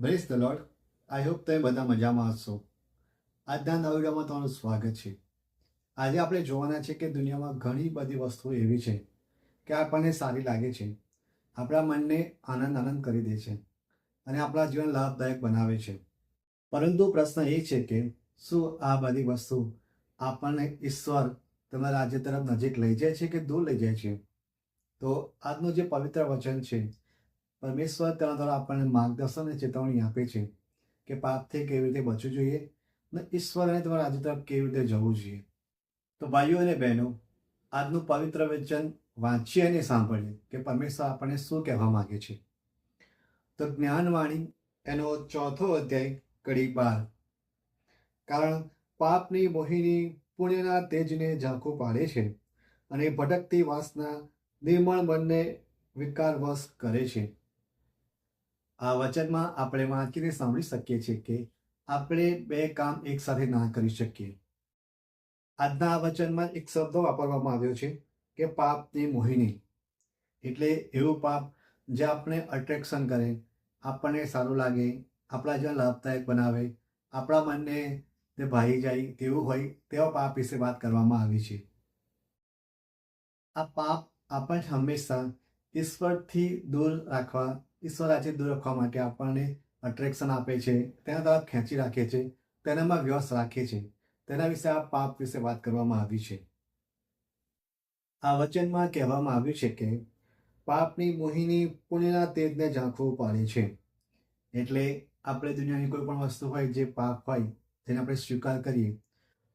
Praise the lord I hope તમે બધા મજામાં હશો. આજના નવા વિડીયોમાં તમારું સ્વાગત છે. આજે આપણે જોવાના છે કે દુનિયામાં ઘણી બધી વસ્તુઓ એવી છે કે આપણને સારી લાગે છે, આપણા મનને આનંદ આનંદ કરી દે છે અને આપણા જીવન લાભદાયક બનાવે છે. પરંતુ પ્રશ્ન એ છે કે શું આ બધી વસ્તુ આપણને ઈશ્વર તમારા રાજ્ય તરફ નજીક લઈ જાય છે કે દૂર લઈ જાય છે? તો આજનું જે પવિત્ર વચન છે પરમેશ્વર તેના દ્વારા આપણને માર્ગદર્શન અને ચેતવણી આપે છે કે પાપથી કેવી રીતે બચવું જોઈએ અને ઈશ્વર અને તમારા રાજ્ય તરફ કેવી રીતે જવું જોઈએ. તો ભાઈઓ અને બહેનો, આજનું પવિત્ર વચન વાંચીએ અને સાંભળીએ કે પરમેશ્વર આપણને શું કહેવા માગે છે. તો જ્ઞાનવાણી, એનો ચોથો અધ્યાય, કડી બાર. કારણ પાપની મોહિની પુણ્યના તેજને ઝાંખું પાડે છે અને ભટકતી વાસના નિર્મળ મનને વિકારવશ કરે છે. આ વચનમાં આપણે વાંચીને સાંભળી શકીએ છીએ કે આપણે બે કામ એકસાથે ના કરી શકીએ. આજના આ વચનમાં એક શબ્દ વાપરવામાં આવ્યો છે કે પાપની મોહિની. એટલે એવું પાપ જે આપણે અટ્રેક્શન કરે, આપણને સારું લાગે, આપણા જીવન લાભદાયક બનાવે, આપણા મનને તે ભાઈ જાય તેવું હોય તેવા પાપ વિશે વાત કરવામાં આવી છે. આ પાપ આપણને હંમેશા ઈશ્વરથી દૂર રાખવા ઈશ્વર આજે દૂર રાખવા માટે આપણને અટ્રેક્શન આપે છે, તેના તરફ ખેંચી રાખે છે, તેનામાં વ્યસ્ત રાખે છે. તેના વિશે આ પાપ વિશે વાત કરવામાં આવી છે. આ વચનમાં કહેવામાં આવ્યું છે કે પાપની મોહિની પુણ્યના તેજને ઝાંખવું પાડે છે. એટલે આપણે દુનિયાની કોઈ પણ વસ્તુ હોય જે પાપ હોય તેને આપણે સ્વીકાર કરીએ,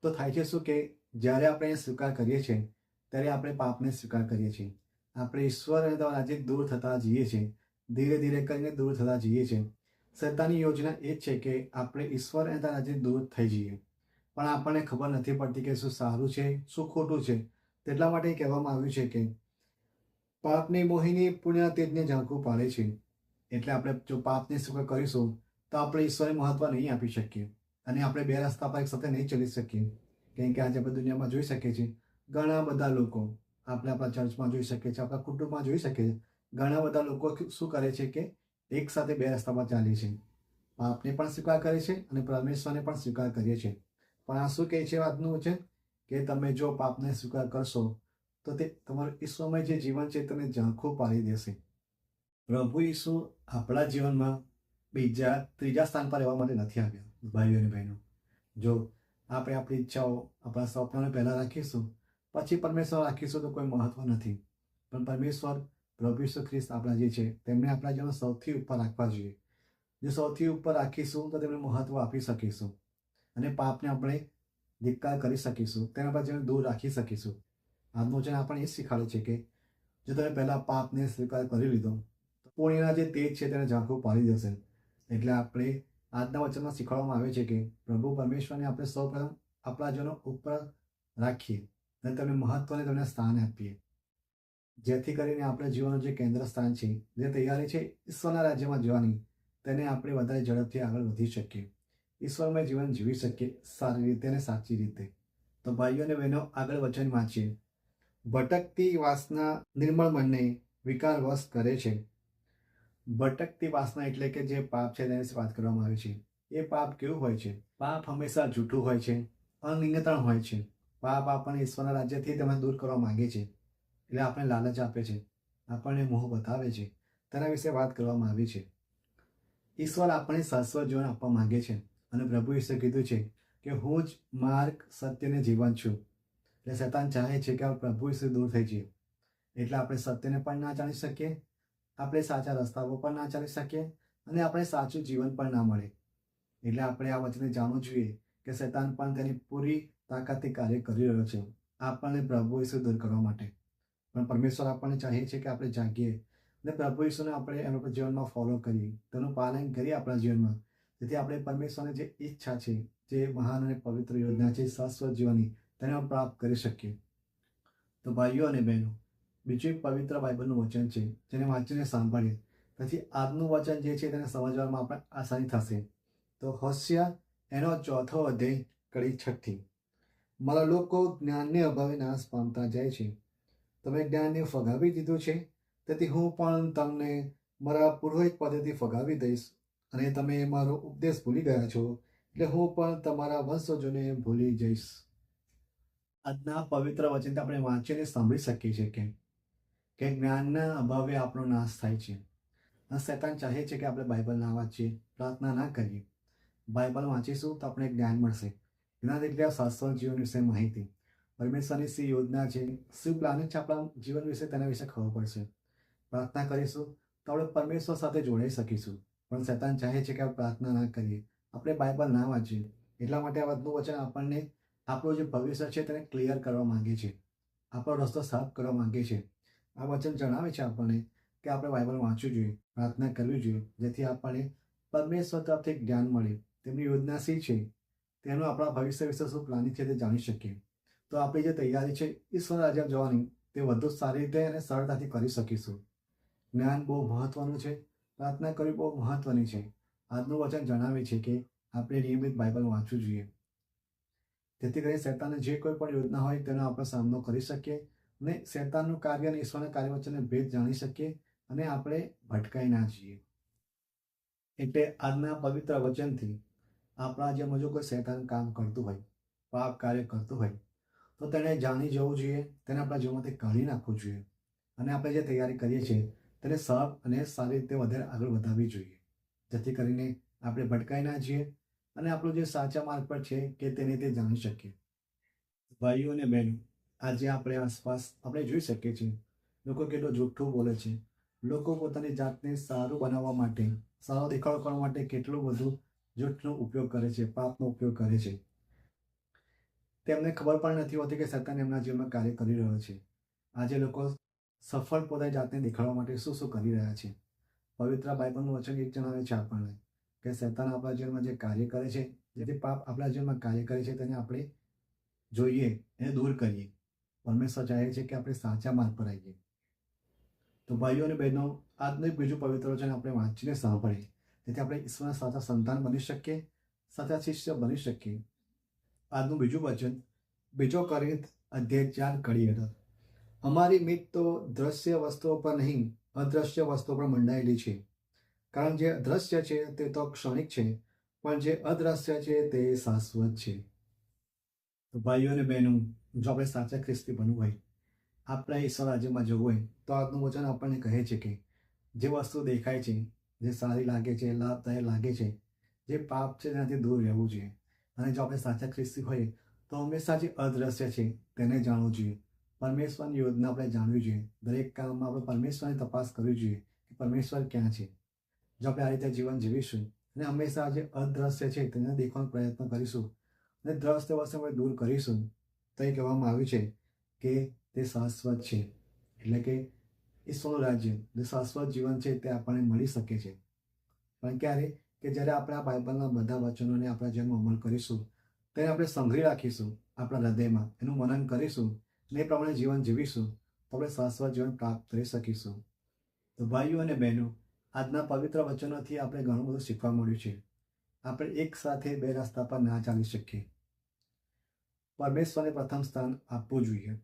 તો થાય છે શું કે જ્યારે આપણે એ સ્વીકાર કરીએ છીએ, ત્યારે આપણે પાપને સ્વીકાર કરીએ છીએ. આપણે ઈશ્વર અને આજે દૂર થતા જઈએ છીએ. ધીરે ધીરે કરીને દૂર થતા જઈએ છીએ. સત્તાની યોજના એ જ છે કે આપણે ઈશ્વર અને તારા દૂર થઈ જઈએ. પણ આપણને ખબર નથી પડતી કે શું સારું છે, શું ખોટું છે. તેટલા માટે કહેવામાં આવ્યું છે કે પાપની મોહિની પુણ્ય તેજને ઝાંખું પાડે છે. એટલે આપણે જો પાપને સ્વીકાર કરીશું, તો આપણે ઈશ્વરને મહત્વ નહીં આપી શકીએ. અને આપણે બે રસ્તા પર એક નહીં ચલી શકીએ. કેમ કે આજે આપણે દુનિયામાં જોઈ શકીએ છીએ, ઘણા બધા લોકો આપણે આપણા ચર્ચમાં જોઈ શકીએ છીએ આપણા કુટુંબમાં જોઈ શકીએ છીએ ઘણા બધા લોકો શું કરે છે કે એક સાથે બે રસ્તામાં ચાલે છે. પાપને પણ સ્વીકાર કરે છે અને પરમેશ્વરને પણ સ્વીકાર કરીએ છીએ પણ આ શું કહે છે વાતનું છે કે તમે જો પાપને સ્વીકાર કરશો, તો તે તમારું ઈશ્વરમય જે જીવન છે તેને ઝાંખું પાડી દેશે. પ્રભુ ઈસુ આપણા જીવનમાં બીજા ત્રીજા સ્થાન પર રહેવા માટે નથી આવ્યા, ભાઈઓ અને બહેનો. જો આપણે આપણી ઈચ્છાઓ, આપણા સ્વપ્નોને પહેલાં રાખીશું, પછી પરમેશ્વર રાખીશું તો કોઈ મહત્વ નથી. પણ પરમેશ્વર પ્રભુ ઈસુ ખ્રિસ્ત આપણા જે છે, તેમને આપણા જીવન સૌથી ઉપર રાખવા જોઈએ. જો સૌથી ઉપર રાખીશું તો તેમને મહત્વ આપી શકીશું. અને પાપને આપણે ધિક્કાર કરી શકીશું. તેના પર જીવન દૂર રાખી શકીશું. આજનું વચન આપણને એ શીખવાડે છે કે, જો તમે પહેલાં પાપને સ્વીકાર કરી લીધો, તો પુણ્યના જે તેજ છે તેને ઝાંખું પાડી દેશે. એટલે આપણે આજના વચનમાં શીખવાડવામાં આવે છે કે, પ્રભુ પરમેશ્વરને આપણે સૌ પ્રથમ આપણા જનો ઉપર રાખીએ. અને તેમને મહત્વને તેમને સ્થાન આપીએ. જેથી કરીને આપણા જીવનનું જે કેન્દ્ર સ્થાન છે, જે તૈયારી છે, ઈશ્વરના રાજ્યમાં જવાની, તેને આપણે વધારે ઝડપથી આગળ વધી શકીએ. ઈશ્વરમય જીવન જીવી શકીએ, સારી રીતે અને સાચી રીતે. તો ભાઈઓ અને બહેનો, આગળ વચન વાંચીએ. ભટકતી વાસના નિર્મળ મનને વિકારવશ કરે છે. ભટકતી વાસના એટલે કે જે પાપ છે તેની વાત કરવામાં આવે છે. એ પાપ કેવું હોય છે? પાપ હંમેશા જૂઠું હોય છે. અનિયંત્રણ હોય છે. પાપ આપણને ઈશ્વરના રાજ્યથી તમે દૂર કરવા માંગે છે એટલે આપણે લાલચ આપે છે, આપણને મોહ બતાવે છે. તેના વિશે વાત કરવામાં આવી છે. ઈશ્વર આપણને શાશ્વત જીવન આપવા માંગે છે અને પ્રભુ ઈશ્વર કીધું છે કે હું જ માર્ગ, સત્યને જીવન છું. એટલે શૈતાન ચાહે છે કે પ્રભુ ઈશ્વર દૂર થઈ જઈએ. એટલે આપણે સત્યને પણ ના જાણી શકીએ, આપણે સાચા રસ્તાઓ પણ ના ચાલી શકીએ અને આપણે સાચું જીવન પણ ના મળે. એટલે આપણે આ વચને જાણવું જોઈએ કે શૈતાન પણ તેની પૂરી તાકાતથી કાર્ય કરી રહ્યો છે. આપણને પ્રભુ ઈશ્વર દૂર કરવા માટે. પણ પરમેશ્વર આપણને ચાહીએ છે કે આપણે જાગીએ. અને પ્રભુ ઈશ્વરને આપણે એના જીવનમાં ફોલો કરીએ. તેનું પાલન કરીએ આપણા જીવનમાં. જેથી આપણે પરમેશ્વરની જે ઈચ્છા છે, જે મહાન અને પવિત્ર યોજના છે, શાશ્વત જીવનની, તેને પ્રાપ્ત કરી શકીએ. તો ભાઈઓ અને બહેનો, બીજું એક પવિત્ર બાઇબલનું વચન છે, જેને વાંચીને સાંભળીએ. પછી આજનું વચન જે છે તેને સમજવામાં આપણે આસાની થશે. તો હોશિયા એનો ચોથો અધ્યાય, કડી છઠ્ઠી. મારા લોકો જ્ઞાનને અભાવે નાશ પામતા જાય છે. તમે જ્ઞાનને ફગાવી દીધું છે, તેથી હું પણ તમને મારા પુરોહિત પદેથી ફગાવી દઈશ. અને તમે મારો ઉપદેશ ભૂલી ગયા છો, એટલે હું પણ તમારા વંશજોને ભૂલી જઈશ. આજના પવિત્ર વચનથી આપણે વાંચીને સાંભળી શકીએ છીએ કે કે જ્ઞાનના અભાવે આપણો નાશ થાય છે. શૈતાન ચાહે છે કે આપણે બાઇબલ ના વાંચીએ, પ્રાર્થના ના કરીએ. બાઇબલ વાંચીશું તો આપણે જ્ઞાન મળશે. જ્ઞાન એટલે શાસ્ત્ર જીવન વિશે માહિતી. પરમેશ્વરની શ્રી યોજના છે, શું પ્લાનિંગ છે? આપણા જીવન વિશે તેના વિશે ખબર પડશે. પ્રાર્થના કરીશું તો આપણે પરમેશ્વર સાથે જોડાઈ શકીશું. પણ શૈતાન ચાહે છે કે આપણે પ્રાર્થના ના કરીએ. આપણે બાઇબલ ના વાંચીએ. એટલા માટે આ વાતનું વચન આપણને આપણું જે ભવિષ્ય છે તેને ક્લિયર કરવા માંગે છે. આપણો રસ્તો સાફ કરવા માંગે છે. આ વચન જણાવે છે આપણને કે આપણે બાઇબલ વાંચવું જોઈએ, પ્રાર્થના કરવી જોઈએ, જેથી આપણને પરમેશ્વર તરફથી જ્ઞાન મળે. તેમની યોજના શી છે? તેનું આપણા ભવિષ્ય વિશે શું પ્લાનિંગ છે તે જાણી શકીએ. તો આપણી જે તૈયારી છે ઈશ્વર રાજ્ય જવાની. તે વધુ સારી રીતે અને સરળતાથી કરી શકીશું. જ્ઞાન બહુ મહત્વનું છે, પ્રાર્થના કરવી બહુ મહત્વની છે. આજનું વચન જણાવે છે કે, આપણે નિયમિત બાઇબલ વાંચવું જોઈએ. જેથી કરી શૈતાનની જે કોઈ પણ યોજના હોય, તેનો આપણે સામનો કરી શકીએ અને શેતાનનું કાર્ય અને ઈશ્વરના કાર્ય વચ્ચેનો ભેદ જાણી શકીએ અને આપણે ભટકાઈ ના જઈએ. એટલે આજના પવિત્ર વચનથી આપણા જે જો કોઈ શેતાન કામ કરતું હોય, પાપ કાર્ય કરતું હોય તો તેને જાણી જવું જોઈએ, તેને આપણા જીવનમાંથી કાઢી નાખવું જોઈએ. અને આપણે જે તૈયારી કરીએ છીએ, તેને સરળ અને સારી રીતે વધારે આગળ વધારવી જોઈએ. જેથી કરીને આપણે ભટકાઈ ના જઈએ અને આપણું જે સાચા માર્ગ પર છે કે તેને તે જાણી શકીએ. ભાઈઓ અને બહેનો, આજે આપણે આસપાસ આપણે જોઈ શકીએ છીએ, લોકો કેટલો જૂઠું બોલે છે. લોકો પોતાની જાતને સારું બનાવવા માટે, સારો દેખાડો કરવા માટે કેટલું બધું જૂઠનો ઉપયોગ કરે છે, પાપનો ઉપયોગ કરે છે. તેમને ખબર પણ નથી હોતી કે સત્તાન એમના જીવનમાં કાર્ય કરી રહ્યો છે. આજે લોકો સફળ પોતાની જાતને દેખાડવા માટે શું શું કરી રહ્યા છે. પવિત્ર બાઇબલનું વચન એક જણાવે છે આપણને કે શૈતાન આપણા જીવનમાં જે કાર્ય કરે છે જેથી પાપ આપણા જીવનમાં કાર્ય કરે છે તેને આપણે જોઈએ, એને દૂર કરીએ. પરમેશ્વર ચાહે છે કે આપણે સાચા માર્ગ પર આવીએ. તો ભાઈઓ અને બહેનો, આજનું એક બીજું પવિત્ર વચન આપણે વાંચીને સાંભળીએ. જેથી આપણે ઈશ્વરના સાચા સંતાન બની શકીએ, સાચા શિષ્ય બની શકીએ. આજનું બીજું વચન, બીજો કરિંત અધ્યાય ચાર કડી હેઠળ અમારી મીત તો દ્રશ્ય વસ્તુઓ પર નહીં, અદ્રશ્ય વસ્તુઓ પર મંડાયેલી છે. કારણ જે અદ્રશ્ય છે તે તો ક્ષણિક છે, પણ જે અદ્રશ્ય છે તે શાશ્વત છે. તો ભાઈઓ અને બહેનો, જો આપણે સાચા ખ્રિસ્તી બનવું હોય, આપણે ઈશ્વર રાજ્યમાં જવું હોય, તો આજનું વચન આપણને કહે છે કે, જે વસ્તુ દેખાય છે, જે સારી લાગે છે, લાભદાયક લાગે છે, જે પાપ છે તેનાથી દૂર રહેવું જોઈએ. અને જો આપણે સાચા ખ્રિસ્તી હોઈએ, તો હંમેશા જે અદ્રશ્ય છે તેને જાણવું જોઈએ. પરમેશ્વરની યોજના આપણે જાણવી જોઈએ. દરેક કામમાં આપણે પરમેશ્વરની તપાસ કરવી જોઈએ કે પરમેશ્વર ક્યાં છે. જો આપણે આ રીતે જીવન જીવીશું અને હંમેશા જે અદ્રશ્ય છે તેને દેખવાનો પ્રયત્ન કરીશું અને દ્રશ્ય વસ્તુ આપણે દૂર કરીશું, તો એ કહેવામાં આવ્યું છે કે તે શાશ્વત છે. એટલે કે ઈશ્વરનું રાજ્ય જે શાશ્વત જીવન છે તે આપણને મળી શકે છે. પણ ક્યારે? કે જ્યારે આપણે આ બાઇબલના બધા વચનોને આપણા જેમ અમલ કરીશું, તેને આપણે સંઘરી રાખીશું આપણા હૃદયમાં, એનું મનન કરીશું અને એ પ્રમાણે જીવન જીવીશું, તો આપણે શાશ્વત જીવન પ્રાપ્ત કરી શકીશું. તો ભાઈઓ અને બહેનો, આજના પવિત્ર વચનોથી આપણે ઘણું બધું શીખવા મળ્યું છે. આપણે એક સાથે બે રસ્તા પર ના ચાલી શકીએ. પરમેશ્વરને પ્રથમ સ્થાન આપવું જોઈએ.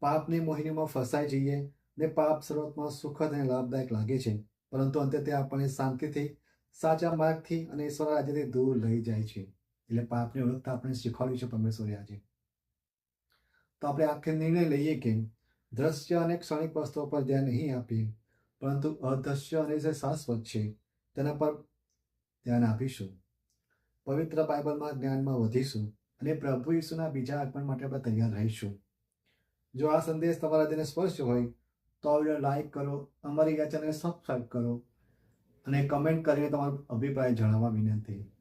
પાપની મોહિનીમાં ફસાઈ જઈએ ને પાપ શરૂઆતમાં સુખદ અને લાભદાયક લાગે છે, પરંતુ અંતે તે આપણને શાંતિથી સાચા માર્ગથી અને ઈશ્વર રાજ્યથી દૂર લઈ જાય છે. એટલે પાપની ઓળખતા આપણે શીખવાડ્યું છે પરમેશ્વરે આજે. તો આપણે આખે નિર્ણય લઈએ કે દ્રશ્ય અને ક્ષણિક વસ્તુઓ પર ધ્યાન નહીં આપીએ, પરંતુ અદ્રશ્ય અને જે શાશ્વત છે તેના પર ધ્યાન આપીશું. પવિત્ર બાઇબલમાં જ્ઞાનમાં વધીશું અને પ્રભુ ઈસુના બીજા આગમન માટે આપણે તૈયાર રહીશું. જો આ સંદેશ તમારા દિને સ્પર્શ હોય તો વીડિયો લાઈક કરો, અમારી આ ચેનલને સબસ્ક્રાઈબ કરો અને કમેન્ટ કરીને તમારો અભિપ્રાય જણાવવા વિનંતી.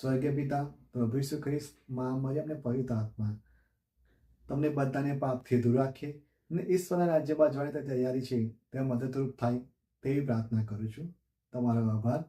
સ્વર્ગીય પિતા પ્રભુ ઈસુ ખ્રિસ્તમાં અને પવિત્ર આત્મા. તમને બધાને પાપથી દૂર રાખીએ અને ઈશ્વરના રાજ્યમાં જવાની તૈયારી છે. તે મદદરૂપ થાય તેવી પ્રાર્થના કરું છું. તમારો આભાર.